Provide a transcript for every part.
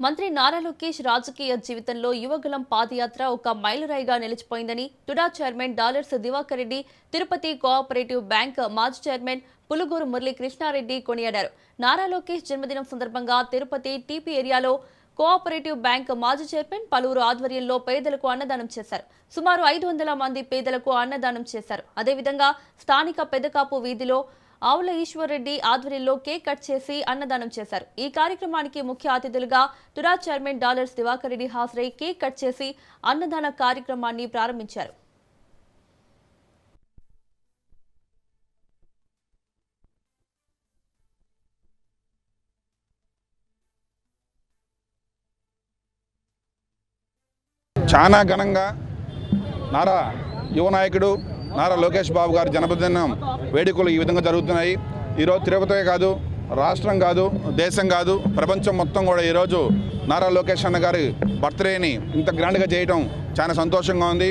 మంత్రి నారా లోకేష్ రాజకీయ జీవితంలో యువగలం పాదయాత్ర ఒక మైలురాయిగా నిలిచిపోయిందని TUDA chairman Dollars Diwakar Reddy Tirupati cooperative bank మాజీ చైర్మన్ పులుగూరు మురళీ కృష్ణారెడ్డి కొనియాడారు. నారా లోకేష్ జన్మదినం సందర్భంగా తిరుపతి టీపీ ఏరియాలో కోఆపరేటివ్ బ్యాంక్ మాజీ చైర్మన్ పలువురు ఆధ్వర్యంలో పేదలకు అన్నదానం చేశారు. సుమారు ఐదు వందల మంది పేదలకు అన్నదానం చేశారు. అదేవిధంగా స్థానిక పెదకాపు వీధిలో ఆవుల ఈశ్వర్ రెడ్డి ఆధ్వర్యంలో కేక్ కట్ చేసి అన్నదానం చేశారు. ఈ కార్యక్రమానికి ముఖ్య అతిథులుగా తురా చైర్మన్ డాలర్స్ దివాకర్ రెడ్డి హాజరై కేక్ కట్ చేసి అన్నదాన కార్యక్రమాన్ని ప్రారంభించారు. చాలా ఘనంగా నారా యువ నాయకుడు నారా లోకేష్ బాబు గారి జన్మదినం వేడుకలు ఈ విధంగా జరుగుతున్నాయి. ఈరోజు తిరుపతే కాదు రాష్ట్రం కాదు దేశం కాదు ప్రపంచం మొత్తం కూడా ఈరోజు నారా లోకేష్ అన్న గారి బర్త్డేని ఇంత గ్రాండ్గా చేయటం చాలా సంతోషంగా ఉంది.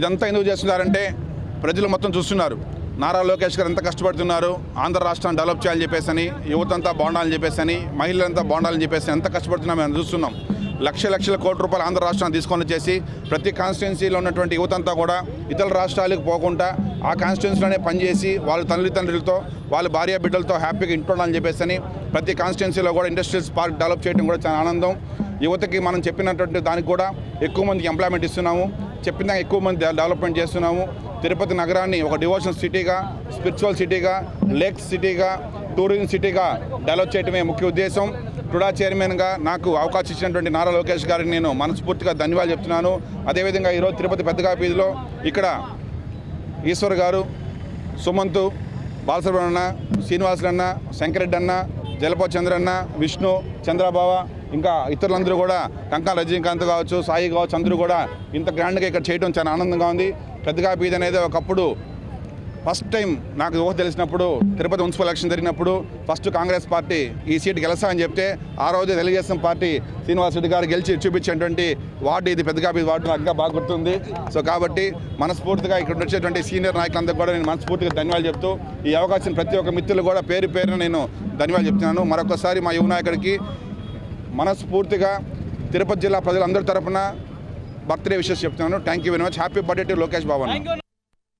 ఇదంతా ఎందుకు చేస్తున్నారంటే ప్రజలు మొత్తం చూస్తున్నారు. నారా లోకేష్ గారు ఎంత కష్టపడుతున్నారు ఆంధ్ర రాష్ట్రాన్ని డెవలప్ చేయాలని చెప్పేసి అని యువతంతా బాగుండాలని చెప్పేసి అని మహిళలంతా బాగుండాలని చెప్పేసి ఎంత కష్టపడుతున్నాం మేము చూస్తున్నాం. లక్ష లక్షల కోట్ల రూపాయలు ఆంధ్ర రాష్ట్రాన్ని తీసుకొని వచ్చేసి ప్రతి కాన్స్టిట్యున్సీలో ఉన్నటువంటి యువతంతా కూడా ఇతర రాష్ట్రాలకు పోకుండా ఆ కాన్స్టిట్యున్సీలోనే పనిచేసి వాళ్ళ తల్లిదండ్రులతో వాళ్ళ భార్య బిడ్డలతో హ్యాపీగా ఇంటుండాలని చెప్పేసి అని ప్రతి కాన్స్టిట్యున్సీలో కూడా ఇండస్ట్రియల్స్ పార్క్ డెవలప్ చేయడం కూడా చాలా ఆనందం. యువతకి మనం చెప్పినటువంటి దానికి కూడా ఎక్కువ మందికి ఎంప్లాయ్మెంట్ ఇస్తున్నాము. చెప్పిన ఎక్కువ మంది డెవలప్మెంట్ చేస్తున్నాము. తిరుపతి నగరాన్ని ఒక డివోషనల్ సిటీగా స్పిరిచువల్ సిటీగా లేక్ సిటీగా టూరిజం సిటీగా డెవలప్ చేయడమే ముఖ్య ఉద్దేశం. టుడా చైర్మన్గా నాకు అవకాశం ఇచ్చినటువంటి నారా లోకేష్ గారికి నేను మనస్ఫూర్తిగా ధన్యవాదాలు చెప్తున్నాను. అదేవిధంగా ఈరోజు తిరుపతి పెద్దగా ఇక్కడ ఈశ్వర్ గారు సుమంతు బాలసుబ్రహ్మణ్య శ్రీనివాసులన్న శంకరెడ్డి అన్న జలప చంద్రన్న విష్ణు చంద్రబావ ఇంకా ఇతరులందరూ కూడా కంకా రజనీకాంత్ కావచ్చు సాయి కావచ్చు అందరూ కూడా ఇంత గ్రాండ్గా ఇక్కడ చేయడం చాలా ఆనందంగా ఉంది. పెద్దగా బీద్ అనేది ఒకప్పుడు ఫస్ట్ టైం నాకు ఊహ తెలిసినప్పుడు తిరుపతి మున్సిపల్ ఎలక్షన్ జరిగినప్పుడు ఫస్ట్ కాంగ్రెస్ పార్టీ ఈ సీట్ గెలుస్తా అని చెప్తే ఆ రోజు తెలుగుదేశం పార్టీ శ్రీనివాస్ రెడ్డి గారు గెలిచి చూపించేటువంటి వార్డు ఇది పెద్దగా వార్డు నాకు బాగా గుర్తుంది. సో కాబట్టి మనస్ఫూర్తిగా ఇక్కడ వచ్చేటువంటి సీనియర్ నాయకులందరూ కూడా నేను మనస్ఫూర్తిగా ధన్యవాదాలు చెప్తూ ఈ అవకాశం ప్రతి ఒక్క మిత్రులు కూడా పేరు పేరున నేను ధన్యవాదాలు చెప్తున్నాను. మరొకసారి మా యువ నాయకుడికి మనస్ఫూర్తిగా తిరుపతి జిల్లా ప్రజలందరి తరఫున బర్త్డే విషెస్ చెప్తున్నాను. Thank you very much happy birthday to Lokesh Babu